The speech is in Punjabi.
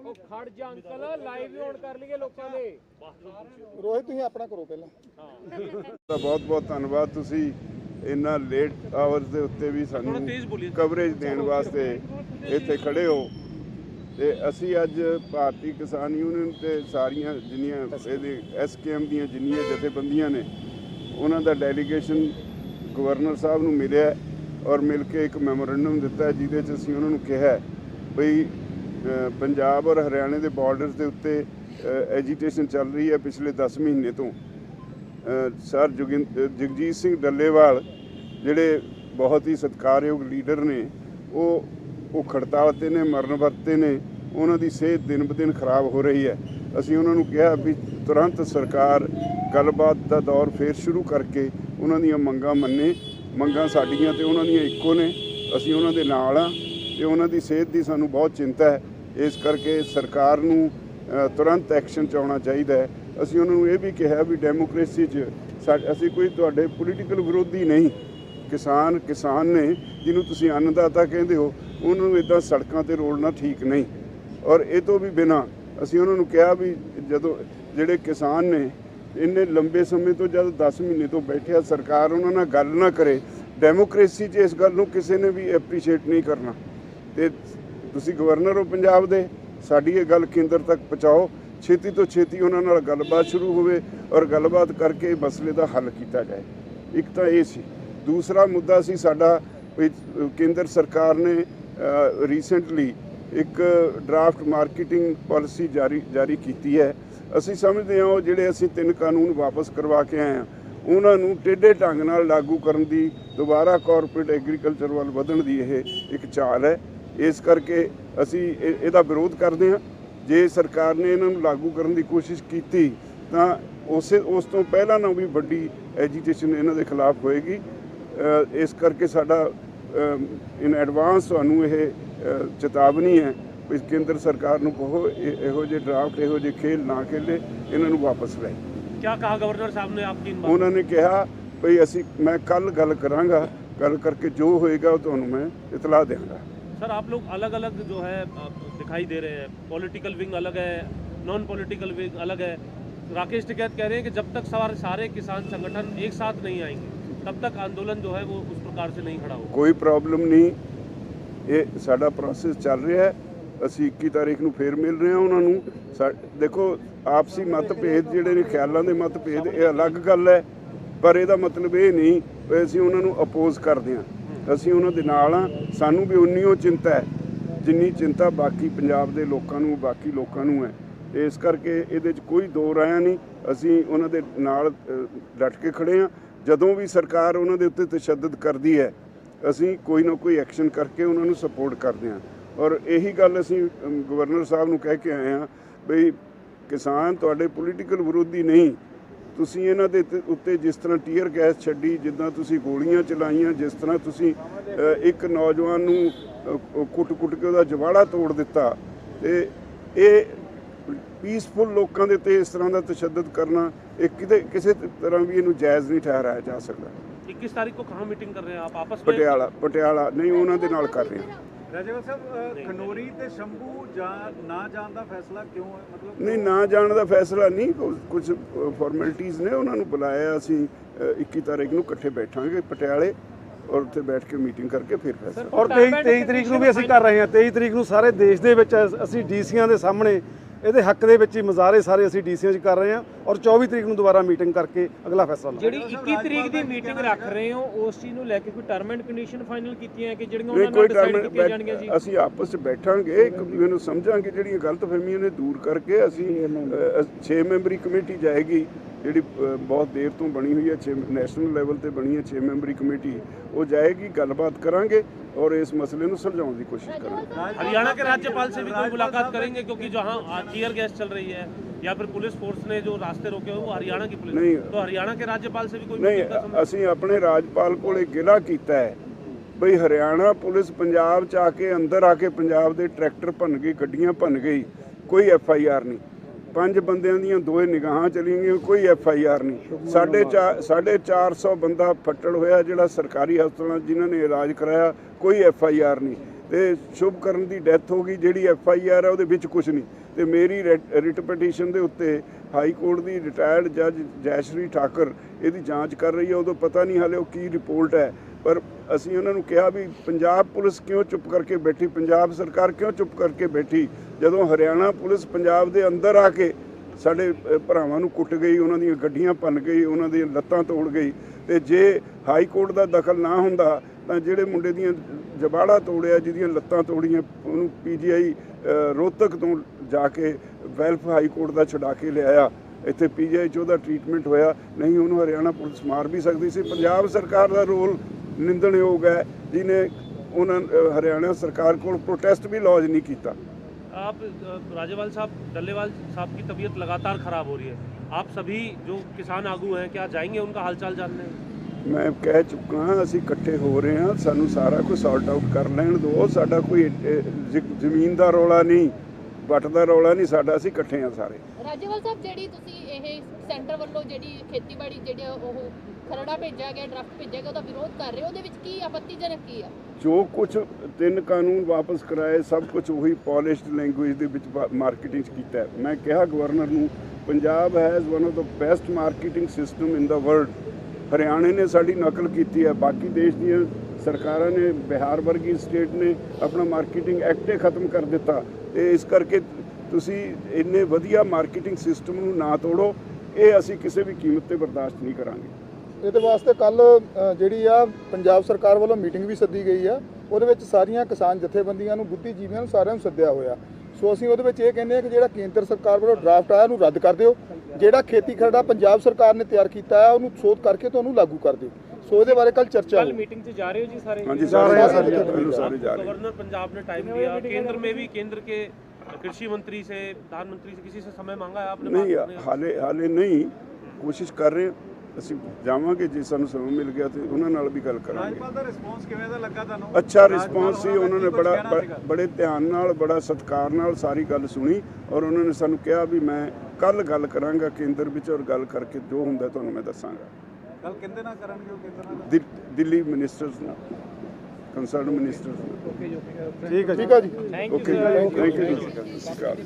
ਉਹ ਖੜ ਜਾ ਅੰਕਲ ਲਾਈਵ ਹੀ ਔਨ ਕਰ ਲਈਏ ਲੋਕਾਂ ਦੇ। ਰੋਹਿਤ ਤੁਸੀਂ ਆਪਣਾ ਕਰੋ ਪਹਿਲਾਂ। ਦਾ ਬਹੁਤ ਬਹੁਤ ਧੰਨਵਾਦ। ਤੁਸੀਂ ਇੰਨਾ ਲੇਟ ਆਵਰਸ ਦੇ ਉੱਤੇ ਵੀ ਸਾਨੂੰ ਕਵਰੇਜ ਦੇਣ ਵਾਸਤੇ ਇੱਥੇ ਖੜੇ ਹੋ। ਤੇ ਅਸੀਂ ਅੱਜ ਭਾਰਤੀ ਕਿਸਾਨ ਯੂਨੀਅਨ ਤੇ ਸਾਰੀਆਂ ਜਿੰਨੀਆਂ ਇਹਦੇ ਐਸਕੇਐਮ ਦੀਆਂ ਜਿੰਨੀਆਂ ਜਥੇਬੰਦੀਆਂ ਨੇ ਉਹਨਾਂ ਦਾ ਡੈਲੀਗੇਸ਼ਨ ਗਵਰਨਰ ਸਾਹਿਬ ਨੂੰ ਮਿਲਿਆ ਔਰ ਮਿਲ ਕੇ ਇੱਕ ਮੈਮੋਰੈਂਡਮ ਦਿੱਤਾ ਹੈ, ਜਿਹਦੇ 'ਚ ਅਸੀਂ ਉਹਨਾਂ ਨੂੰ ਕਿਹਾ ਹੈ ਬਈ ਅ, ਪੰਜਾਬ ਔਰ ਹਰਿਆਣੇ ਦੇ ਬਾਰਡਰਸ ਦੇ ਉੱਤੇ ਐਜੀਟੇਸ਼ਨ ਚੱਲ ਰਹੀ ਹੈ ਪਿਛਲੇ 10 ਮਹੀਨੇ ਤੋਂ। ਸਰ ਜੋਗਿੰ- ਜਗਜੀਤ ਸਿੰਘ ਡੱਲੇਵਾਲ, ਜਿਹੜੇ ਬਹੁਤ ਹੀ ਸਤਿਕਾਰਯੋਗ ਲੀਡਰ ਨੇ, ਉਹ ਉਹ ਖੜਤਾਲ ਤੇ ਨੇ ਮਰਨ ਵਰਤੇ ਨੇ, ਉਹਨਾਂ ਦੀ ਸਿਹਤ ਦਿਨ ਬ ਦਿਨ ਖਰਾਬ ਹੋ ਰਹੀ ਹੈ। ਅਸੀਂ ਉਹਨਾਂ ਨੂੰ ਕਿਹਾ ਵੀ ਤੁਰੰਤ ਸਰਕਾਰ ਗੱਲਬਾਤ ਦਾ ਦੌਰ ਫੇਰ ਸ਼ੁਰੂ ਕਰਕੇ ਉਹਨਾਂ ਦੀਆਂ ਮੰਗਾਂ ਮੰਨੇ, ਮੰਗਾਂ ਸਾਡੀਆਂ ਤੇ ਉਹਨਾਂ ਦੀਆਂ ਇੱਕੋ ਨੇ, ਅਸੀਂ ਉਹਨਾਂ ਦੇ ਨਾਲ ਆ ਤੇ ਉਹਨਾਂ ਦੀ ਸਿਹਤ ਦੀ ਸਾਨੂੰ ਬਹੁਤ ਚਿੰਤਾ ਹੈ। ਇਸ ਕਰਕੇ ਸਰਕਾਰ ਨੂੰ ਤੁਰੰਤ ਐਕਸ਼ਨ 'ਚ ਆਉਣਾ ਚਾਹੀਦਾ ਹੈ। ਅਸੀਂ ਉਹਨਾਂ ਨੂੰ ਇਹ ਵੀ ਕਿਹਾ ਵੀ ਡੈਮੋਕ੍ਰੇਸੀ 'ਚ ਸਾ- ਅਸੀਂ ਕੋਈ ਤੁਹਾਡੇ ਪੋਲੀਟੀਕਲ ਵਿਰੋਧੀ ਨਹੀਂ। ਕਿਸਾਨ ਕਿਸਾਨ ਨੇ, ਜਿਹਨੂੰ ਤੁਸੀਂ ਅੰਨਦਾਤਾ ਕਹਿੰਦੇ ਹੋ, ਉਹਨਾਂ ਨੂੰ ਇਦਾਂ ਸੜਕਾਂ ਤੇ ਰੋਲਣਾ ਠੀਕ ਨਹੀਂ। ਔਰ ਇਹ ਤੋਂ ਵੀ ਬਿਨਾ ਅਸੀਂ ਉਹਨਾਂ ਨੂੰ ਕਿਹਾ ਵੀ ਜਦੋਂ ਜਿਹੜੇ ਕਿਸਾਨ ਨੇ, ਇੰਨੇ ਲੰਬੇ ਸਮੇਂ ਤੋਂ ਜਦ 10 ਮਹੀਨੇ ਤੋਂ ਬੈਠਿਆ ਸਰਕਾਰ ਉਹਨਾਂ ਨਾਲ ਗੱਲ ਨਾ ਕਰੇ। ਡੈਮੋਕ੍ਰੇਸੀ 'ਚ ਇਸ ਗੱਲ ਨੂੰ ਕਿਸੇ ਨੇ ਵੀ ਐਪਰੀਸ਼ੀਏਟ ਨਹੀਂ ਕਰਨਾ। ਤੇ ਤੁਸੀਂ ਗਵਰਨਰ ਹੋ ਪੰਜਾਬ ਦੇ, ਸਾਡੀ ਇਹ ਗੱਲ ਕੇਂਦਰ ਤੱਕ ਪਹੁੰਚਾਓ। ਛੇਤੀ ਤੋਂ ਛੇਤੀ ਉਹਨਾਂ ਨਾਲ ਗੱਲਬਾਤ ਸ਼ੁਰੂ ਹੋਵੇ ਔਰ ਗੱਲਬਾਤ ਕਰਕੇ ਮਸਲੇ ਦਾ ਹੱਲ ਕੀਤਾ ਜਾਏ। ਇੱਕ ਤਾਂ ਇਹ ਸੀ। ਦੂਸਰਾ ਮੁੱਦਾ ਸੀ ਸਾਡਾ ਕੇਂਦਰ ਸਰਕਾਰ ਨੇ ਰੀਸੈਂਟਲੀ ਇੱਕ ਡਰਾਫਟ ਮਾਰਕੀਟਿੰਗ ਪਾਲਿਸੀ ਜਾਰੀ ਜਾਰੀ ਕੀਤੀ ਹੈ। ਅਸੀਂ ਸਮਝਦੇ ਹਾਂ ਉਹ ਜਿਹੜੇ ਅਸੀਂ ਤਿੰਨ ਕਾਨੂੰਨ ਵਾਪਸ ਕਰਵਾ ਕੇ ਆਏ ਹਾਂ, ਉਹਨਾਂ ਨੂੰ ਟੇਢੇ ਢੰਗ ਨਾਲ ਲਾਗੂ ਕਰਨ ਦੀ, ਦੁਬਾਰਾ ਕਾਰਪੋਰੇਟ ਐਗਰੀਕਲਚਰ ਵੱਲ ਵਧਣ ਦੀ ਇਹ ਇੱਕ ਚਾਲ ਹੈ। ਇਸ ਕਰਕੇ ਅਸੀਂ ਇਹਦਾ ਵਿਰੋਧ ਕਰਦੇ ਹਾਂ। ਜੇ ਸਰਕਾਰ ਨੇ ਇਹਨਾਂ ਨੂੰ ਲਾਗੂ ਕਰਨ ਦੀ ਕੋਸ਼ਿਸ਼ ਕੀਤੀ ਤਾਂ ਉਸੇ ਉਸ ਤੋਂ ਪਹਿਲਾਂ ਨਾ ਵੀ ਵੱਡੀ ਐਜੀਟੇਸ਼ਨ ਇਹਨਾਂ ਦੇ ਖਿਲਾਫ ਹੋਏਗੀ। ਇਸ ਕਰਕੇ ਸਾਡਾ ਇਨ ਐਡਵਾਂਸ ਤੁਹਾਨੂੰ ਇਹ ਚੇਤਾਵਨੀ ਹੈ ਕਿ ਕੇਂਦਰ ਸਰਕਾਰ ਨੂੰ ਕਹੋ ਇਹੋ ਜਿਹੇ ਡਰਾਫਟ ਇਹੋ ਜਿਹੇ ਖੇਲ ਨਾ ਖੇਲੇ ਇਹਨਾਂ ਨੂੰ ਵਾਪਸ ਲੈ। ਕਿਆ ਕਹਾ ਗਵਰਨਰ ਸਾਹਿਬ ਨੇ ਆਪਕੀ ਉਹਨਾਂ ਨੇ ਕਿਹਾ ਭਈ ਅਸੀਂ ਮੈਂ ਕੱਲ ਗੱਲ ਕਰਾਂਗਾ ਗੱਲ ਕਰਕੇ ਜੋ ਹੋਏਗਾ ਉਹ ਤੁਹਾਨੂੰ ਮੈਂ ਇਤਲਾਹ ਦੇਵਾਂਗਾ सर आप लोग अलग अलग जो है अ, दिखाई दे रहे हैं पॉलिटिकल विंग अलग है नॉन पॉलिटिकल विंग अलग है राकेश टिकैत कह रहे हैं कि जब तक सारे सारे किसान संगठन एक साथ नहीं आएंगे तब तक आंदोलन जो है वो उस प्रकार से नहीं खड़ा होगा ਕੋਈ ਪ੍ਰੋਬਲਮ ਨਹੀਂ ਇਹ ਸਾਡਾ ਪ੍ਰੋਸੈਸ ਚੱਲ ਰਿਹਾ ਹੈ ਅਸੀਂ 21 ਤਾਰੀਖ ਨੂੰ ਫੇਰ ਮਿਲ ਰਹੇ ਹਾਂ ਉਹਨਾਂ ਨੂੰ ਸਾ- ਦੇਖੋ ਆਪਸੀ ਮਤਭੇਦ ਜਿਹੜੇ ਨੇ ਖਿਆਲਾਂ ਦੇ ਮਤਭੇਦ ਇਹ ਅਲੱਗ ਗੱਲ ਹੈ ਪਰ ਇਹਦਾ ਮਤਲਬ ਇਹ ਨਹੀਂ ਵੀ ਅਸੀਂ ਉਹਨਾਂ ਨੂੰ ਅਪੋਜ਼ ਕਰਦੇ ਹਾਂ ਅਸੀਂ ਉਹਨਾਂ ਦੇ ਨਾਲ ਆ ਸਾਨੂੰ ਵੀ ਉਨੀ ਉਹ ਚਿੰਤਾ ਹੈ ਜਿੰਨੀ ਚਿੰਤਾ ਬਾਕੀ ਪੰਜਾਬ ਦੇ ਲੋਕਾਂ ਨੂੰ ਬਾਕੀ ਲੋਕਾਂ ਨੂੰ ਹੈ। ਇਸ ਕਰਕੇ ਇਹਦੇ 'ਚ ਕੋਈ ਦੋ ਰਾਇਆ ਨਹੀਂ। ਅਸੀਂ ਉਹਨਾਂ ਦੇ ਨਾਲ ਅ, ਡਟ ਕੇ ਖੜੇ ਹਾਂ। ਜਦੋਂ ਵੀ ਸਰਕਾਰ ਉਹਨਾਂ ਦੇ ਉੱਤੇ ਤਸ਼ੱਦਦ ਕਰਦੀ ਹੈ ਅਸੀਂ ਕੋਈ ਨਾ ਕੋਈ ਐਕਸ਼ਨ ਕਰਕੇ ਉਹਨਾਂ ਨੂੰ ਸਪੋਰਟ ਕਰਦੇ ਹਾਂ। ਔਰ ਇਹੀ ਗੱਲ ਅਸੀਂ ਗਵਰਨਰ ਸਾਹਿਬ ਨੂੰ ਕਹਿ ਕੇ ਆਏ ਹਾਂ ਬਈ ਕਿਸਾਨ ਤੁਹਾਡੇ ਪੋਲੀਟੀਕਲ ਵਿਰੋਧੀ ਨਹੀਂ ਤੁਸੀਂ ਇਹਨਾਂ ਦੇ ਉੱਤੇ ਜਿਸ ਤਰ੍ਹਾਂ ਟੀਅਰ ਗੈਸ ਛੱਡੀ ਜਿੱਦਾਂ ਤੁਸੀਂ ਗੋਲੀਆਂ ਚਲਾਈਆਂ ਜਿਸ ਤਰ੍ਹਾਂ ਤੁਸੀਂ ਇੱਕ ਨੌਜਵਾਨ ਨੂੰ ਕੁੱਟ-ਕੁੱਟ ਕੇ ਉਹਦਾ ਜਵਾੜਾ ਤੋੜ ਦਿੱਤਾ ਤੇ ਇਹ ਪੀਸਫੁਲ ਲੋਕਾਂ ਦੇ ਤੇ ਇਸ ਤਰ੍ਹਾਂ ਦਾ ਤਸ਼ੱਦਦ ਕਰਨਾ ਇਹ ਕਿਤੇ ਕਿਸੇ ਤਰ੍ਹਾਂ ਵੀ ਇਹਨੂੰ ਜਾਇਜ਼ ਨਹੀਂ ਠਹਿਰਾਇਆ ਜਾ ਸਕਦਾ। 21 ਤਾਰੀਖ ਨੂੰ ਕਹਾਂ ਮੀਟਿੰਗ ਕਰ ਰਹੇ ਆਪ? ਆਪਸ ਵਿੱਚ? ਪਟਿਆਲਾ ਪਟਿਆਲਾ ਨਹੀਂ ਉਹਨਾਂ ਦੇ ਨਾਲ ਕਰ ਰਹੇ ਆ ਰਾਜੇਵਾਲ ਸਾਹਿਬ ਅ, ਖਨੋਰੀ ਤੇ ਸ਼ੰਭੂ ਜਾਂ ਨਾ ਜਾਣ ਦਾ ਫੈਸਲਾ ਕਿਉਂ ਹੈ ਮਤਲਬ ਨਹੀਂ ਨਾ ਜਾਣ ਦਾ ਫੈਸਲਾ ਨਹੀਂ ਕੁਝ ਫਾਰਮੈਲਿਟੀਆਂ ਨੇ ਉਹਨਾਂ ਨੂੰ ਬੁਲਾਇਆ ਅਸੀਂ ਅ, 21 ਤਾਰੀਖ ਨੂੰ ਇਕੱਠੇ ਬੈਠਾਂਗੇ ਪਟਿਆਲੇ ਔਰ ਉੱਥੇ ਬੈਠ ਕੇ ਮੀਟਿੰਗ ਕਰਕੇ ਫਿਰ ਫੈਸਲਾ। ਔਰ 23 23 ਤਰੀਕ ਨੂੰ ਵੀ ਅਸੀਂ ਕਰ ਰਹੇ ਹਾਂ 23 ਤਰੀਕ ਨੂੰ ਸਾਰੇ ਦੇਸ਼ ਦੇ ਵਿੱਚ ਅਸੀਂ ਡੀਸੀਆਂ ਦੇ ਸਾਹਮਣੇ ਇਹਦੇ ਹੱਕ ਦੇ ਵਿੱਚ ਹੀ ਮੁਜ਼ਾਹਰੇ ਸਾਰੇ ਅਸੀਂ ਡੀਸੀਆਂ 'ਚ ਕਰ ਰਹੇ ਹਾਂ ਔਰ 24 ਤਰੀਕ ਨੂੰ ਦੁਬਾਰਾ ਮੀਟਿੰਗ ਕਰਕੇ ਅਗਲਾ ਫੈਸਲਾ ਲਵਾਂਗੇ ਜਿਹੜੀ 21 ਤਰੀਕ ਦੀ ਮੀਟਿੰਗ ਰੱਖ ਰਹੇ ਹੋ ਉਸ ਚੀਜ਼ ਨੂੰ ਲੈ ਕੇ ਕੋਈ ਟਰਮ ਐਂਡ ਕੰਡੀਸ਼ਨ ਫਾਈਨਲ ਕੀਤੀਆਂ ਕਿ ਜਿਹੜੀਆਂ ਉਹਨਾਂ ਨਾਲ ਡਿਸਾਈਡ ਕੀਤੀਆਂ ਜਾਣਗੀਆਂ ਜੀ? ਅਸੀਂ ਆਪਸ ਵਿੱਚ ਬੈਠਾਂਗੇ ਇੱਕ ਦੂਜੇ ਨੂੰ ਸਮਝਾਂਗੇ ਜਿਹੜੀਆਂ ਗਲਤਫਹਿਮੀਆਂ ਨੇ ਦੂਰ ਕਰਕੇ ਅਸੀਂ 6 ਮੈਂਬਰੀ ਕਮੇਟੀ ਜਾਏਗੀ। ਜਿਹੜੀ ਅ, ਬਹੁਤ ਦੇਰ ਤੋਂ ਬਣੀ ਹੋਈ ਹੈ ਛੇ ਨੈਸ਼ਨਲ ਲੈਵਲ ਤੇ ਬਣੀ ਹੈ 6 ਮੈਂਬਰੀ ਕਮੇਟੀ ਉਹ ਜਾਏਗੀ ਗੱਲਬਾਤ ਕਰਾਂਗੇ ਔਰ ਇਸ ਮਸਲੇ ਨੂੰ ਸੁਲਝਾਉਣ ਦੀ ਕੋਸ਼ਿਸ਼ ਕਰਾਂਗੇ हरियाणा के राज्यपाल से भी कोई मुलाकात करेंगे क्योंकि जहाँ टीयर गैस चल रही है या फिर पुलिस फोर्स ने जो रास्ते रोके हुए वो हरियाणा की पुलिस नहीं। तो हरियाणा के राज्यपाल से भी कोई ਨਹੀਂ meeting का समय- ਅਸੀਂ ਆਪਣੇ ਰਾਜਪਾਲ ਕੋਲੇ ਗਿਲਾ ਕੀਤਾ ਹੈ ਬਈ ਹਰਿਆਣਾ ਪੁਲਿਸ ਪੰਜਾਬ ਚ ਆ ਕੇ ਅੰਦਰ ਆ ਕੇ ਪੰਜਾਬ ਦੇ ਟਰੈਕਟਰ ਭੰਨ ਗਈ ਗੱਡੀਆਂ ਭੰਨ ਗਈ ਕੋਈ ਐਫ ਆਈ ਆਰ ਨਹੀਂ ਪੰਜ ਬੰਦਿਆਂ ਦੀਆਂ ਦੋਏ ਨਿਗਾਹਾਂ ਚਲੀਆਂ ਗਈਆਂ ਕੋਈ ਐਫ ਆਈ ਆਰ ਨਹੀਂ। ਸਾਡੇ ਚਾਰ ਸਾਢੇ 400 ਬੰਦਾ ਫੱਟੜ ਹੋਇਆ, ਜਿਹੜਾ ਸਰਕਾਰੀ ਹਸਪਤਾਲਾਂ ਜਿਨ੍ਹਾਂ ਨੇ ਇਲਾਜ ਕਰਾਇਆ, ਕੋਈ ਐਫ ਆਈ ਆਰ ਨਹੀਂ। ਤੇ ਸ਼ੁਭਕਰਨ ਦੀ ਡੈਥ ਹੋ ਗਈ, ਜਿਹੜੀ ਐਫ ਆਈ ਆਰ ਹੈ ਉਹਦੇ ਵਿੱਚ ਕੁਝ ਨਹੀਂ। ਤੇ ਮੇਰੀ ਰਿਟ ਪਟੀਸ਼ਨ ਦੇ ਉੱਤੇ ਹਾਈ ਕੋਰਟ ਦੀ ਰਿਟਾਇਰਡ ਜੱਜ ਜੈਸ਼ਰੀ ਠਾਕਰ ਇਹਦੀ ਜਾਂਚ ਕਰ ਰਹੀ ਹੈ, ਉਦੋਂ ਪਤਾ ਨਹੀਂ ਹਾਲੇ ਉਹ ਕੀ ਰਿਪੋਰਟ ਹੈ। ਪਰ ਅਸੀਂ ਉਹਨਾਂ ਨੂੰ ਕਿਹਾ ਵੀ ਪੰਜਾਬ ਪੁਲਿਸ ਕਿਉਂ ਚੁੱਪ ਕਰਕੇ ਬੈਠੀ, ਪੰਜਾਬ ਸਰਕਾਰ ਕਿਉਂ ਚੁੱਪ ਕਰਕੇ ਬੈਠੀ? ਜਦੋਂ ਹਰਿਆਣਾ ਪੁਲਿਸ ਪੰਜਾਬ ਦੇ ਅੰਦਰ ਆ ਕੇ ਸਾਡੇ ਭਰਾਵਾਂ ਨੂੰ ਕੁੱਟ ਗਈ, ਉਹਨਾਂ ਦੀਆਂ ਗੱਡੀਆਂ ਭੰਨ ਗਈ, ਉਹਨਾਂ ਦੀਆਂ ਲੱਤਾਂ ਤੋੜ ਗਈ, ਤੇ ਜੇ ਹਾਈ ਕੋਰਟ ਦਾ ਦਖਲ ਨਾ ਹੁੰਦਾ, ਤਾਂ ਜਿਹੜੇ ਮੁੰਡੇ ਦੀਆਂ ਜਬਾੜਾ ਤੋੜਿਆ, ਜਿਹਦੀਆਂ ਲੱਤਾਂ ਤੋੜੀਆਂ, ਉਹਨੂੰ ਪੀਜੀਆਈ ਰੋਹਤਕ ਤੋਂ ਜਾ ਕੇ ਵੈਲਫ ਹਾਈ ਕੋਰਟ ਦਾ ਛਡਾ ਕੇ ਲਿਆਇਆ। ਇੱਥੇ ਪੀਜੀਆਈ 'ਚ ਉਹਦਾ ਟ੍ਰੀਟਮੈਂਟ ਹੋਇਆ। ਨਹੀਂ, ਉਹਨੂੰ ਹਰਿਆਣਾ ਪੁਲਿਸ ਮਾਰ ਵੀ ਸਕਦੀ ਸੀ। ਪੰਜਾਬ ਸਰਕਾਰ ਦਾ ਰੋਲ ਨਿੰਦਣਯੋਗ ਹੈ। ਜਿਨੇ ਉਹਨਾਂ ਹਰਿਆਣਾ ਸਰਕਾਰ ਕੋਲ ਪ੍ਰੋਟੈਸਟ ਵੀ ਲੌਜ ਨਹੀਂ ਕੀਤਾ। आप अ, राज्यपाल साहब डल्लेवाल साहब की तबीयत लगातार खराब हो रही है आप सभी जो किसान आगू हैं क्या जाएंगे उनका हालचाल जानने ਮੈਂ ਕਹਿ ਚੁੱਕਾ ਹਾਂ ਅਸੀਂ ਇਕੱਠੇ ਹੋ ਰਹੇ ਹਾਂ ਸਾਨੂੰ ਸਾਰਾ ਕੁਝ ਸੌਰਟ ਆਊਟ ਕਰ ਲੈਣ ਦਿਓ ਸਾਡਾ ਕੋਈ ਅ, ਜ- ਜ਼ਮੀਨ ਦਾ ਰੌਲਾ ਨਹੀਂ ਵੱਟ ਦਾ ਰੌਲਾ ਨਹੀਂ ਸਾਡਾ ਅਸੀਂ ਇਕੱਠੇ ਹਾਂ ਸਾਰੇ। ਰਾਜੇਵਾਲ ਸਾਹਿਬ ਜਿਹੜੀ ਤੁਸੀਂ ਇਹ ਸੈਂਟਰ ਵੱਲੋਂ ਜਿਹੜੀ ਖੇਤੀਬਾੜੀ ਜਿਹੜੇ ਉਹ ਖਰੜਾ ਭੇਜਿਆ ਗਿਆ ਡਰਾਫਟ ਭੇਜਿਆ ਗਿਆ ਉਹਦਾ ਵਿਰੋਧ ਕਰ ਰਹੇ ਹੋ? ਉਹਦੇ ਵਿੱਚ ਕੀ ਆਪੱਤੀਜਨਕ ਕੀ ਆ? ਜੋ ਕੁਝ ਤਿੰਨ ਕਾਨੂੰਨ ਵਾਪਸ ਕਰਾਏ ਸਭ ਕੁਝ ਉਹੀ ਪੋਲਿਸ਼ਡ ਲੈਂਗੁਏਜ ਦੇ ਵਿੱਚ ਮਾਰਕੀਟਿੰਗ ਕੀਤਾ। ਮੈਂ ਕਿਹਾ ਗਵਰਨਰ ਨੂੰ Punjab has one of the best marketing system in the world ਹਰਿਆਣੇ ਨੇ ਸਾਡੀ ਨਕਲ ਕੀਤੀ ਹੈ ਬਾਕੀ ਦੇਸ਼ ਦੀਆਂ ਸਰਕਾਰਾਂ ਨੇ ਬਿਹਾਰ ਵਰਗੀ ਸਟੇਟ ਨੇ ਆਪਣਾ ਮਾਰਕੀਟਿੰਗ ਐਕਟ ਹੀ ਖਤਮ ਕਰ ਦਿੱਤਾ। ਤੇ ਇਸ ਕਰਕੇ ਤੁਸੀਂ ਇੰਨੇ ਵਧੀਆ ਮਾਰਕੀਟਿੰਗ ਸਿਸਟਮ ਨੂੰ ਨਾ ਤੋੜੋ, ਇਹ ਅਸੀਂ ਕਿਸੇ ਵੀ ਕੀਮਤ ਤੇ ਬਰਦਾਸ਼ਤ ਨਹੀਂ ਕਰਾਂਗੇ। ਇਹਦੇ ਵਾਸਤੇ ਕੱਲ ਜਿਹੜੀ ਆ ਪੰਜਾਬ ਸਰਕਾਰ ਵੱਲੋਂ ਮੀਟਿੰਗ ਵੀ ਸੱਦੀ ਗਈ ਆ, ਉਹਦੇ ਵਿੱਚ ਸਾਰੀਆਂ ਕਿਸਾਨ ਜਥੇਬੰਦੀਆਂ ਨੂੰ, ਬੁੱਧੀਜੀਵੀਆਂ ਨੂੰ ਸਾਰਿਆਂ ਨੂੰ ਸੱਦਿਆ ਹੋਇਆ। ਸੋ ਅਸੀਂ ਉਹਦੇ ਵਿੱਚ ਇਹ ਕਹਿੰਦੇ ਆ ਕਿ ਜਿਹੜਾ ਕੇਂਦਰ ਸਰਕਾਰ ਵੱਲੋਂ ਡਰਾਫਟ ਆਇਆ, ਉਹਨੂੰ ਰੱਦ ਕਰ ਦਿਓ। ਜਿਹੜਾ ਖੇਤੀ ਖਰੜਾ ਪੰਜਾਬ ਸਰਕਾਰ ਨੇ ਤਿਆਰ ਕੀਤਾ ਹੈ ਉਹਨੂੰ ਸੋਧ ਕਰਕੇ ਤੁਹਾਨੂੰ ਲਾਗੂ ਕਰ ਦਿਓ। ਸੋ ਇਹਦੇ ਬਾਰੇ ਕੱਲ ਚਰਚਾ ਹੋਈ मीटिंग से जा रहे हो जी सारे ਹਾਂਜੀ ਜਾ ਰਹੇ ਹਾਂ ਸਾਰੇ ਸਾਰੇ ਪਹਿਲੋਂ ਸਾਰੇ ਜਾ ਰਹੇ गवर्नर पंजाब ने टाइम दिया केंद्र में भी केंद्र के कृषि मंत्री से प्रधानमंत्री से किसी से समय मांगा है आपने ਨਹੀਂ बात करने का? ਹਾਲੇ ਹਾਲੇ ਨਹੀਂ ਕੋਸ਼ਿਸ਼ ਕਰ ਰਹੇ ਹਾਂ। ਅਸੀਂ ਜਾਵਾਂਗੇ ਜੇ ਸਾਨੂੰ ਸਮਾਂ ਮਿਲ ਗਿਆ ਤੇ ਉਹਨਾਂ ਨਾਲ ਵੀ ਗੱਲ ਕਰਾਂਗੇ ਰਾਜਪਾਲ ਦਾ ਰਿਸਪੌਂਸ ਕਿਵੇਂ ਦਾ ਲੱਗਾ ਤੁਹਾਨੂੰ ਅੱਛਾ ਰਾਜਪਾਲ ਰਿਸਪੌਂਸ ਸੀ ਹੋਣਾ ਉਹਨਾਂ ਨੇ ਕੀ ਕੁਛ ਬੜਾ ਕਹਿਣਾ ਸੀਗਾ? ਬੜੇ ਧਿਆਨ ਨਾਲ ਬੜਾ ਸਤਿਕਾਰ ਨਾਲ ਸਾਰੀ ਗੱਲ ਸੁਣੀ ਔਰ ਉਹਨਾਂ ਨੇ ਸਾਨੂੰ ਕਿਹਾ ਵੀ ਮੈਂ ਕੱਲ ਗੱਲ ਕਰਾਂਗਾ ਕੇਂਦਰ ਵਿੱਚ ਔਰ ਗੱਲ ਕਰਕੇ ਜੋ ਹੁੰਦਾ ਤੁਹਾਨੂੰ ਮੈਂ ਦੱਸਾਂਗਾ ਗੱਲ ਕਿੰਦੇ ਨਾਲ ਕਰਨਗੇ ਉਹ ਕਿੰਦੇ ਨਾਲ ਦਿੱਲੀ ਮਿਨਿਸਟਰਸ ਨਾਲ ਕੰਸਰਨ ਮਿਨਿਸਟਰਸ ਨਾਲ। ਠੀਕ ਹੈ ਜੀ। ਠੀਕ ਆ ਜੀ। ਓਕੇ ਥੈਂਕ ਯੂ ਸਤਿ ਸ਼੍ਰੀ ਅਕਾਲ।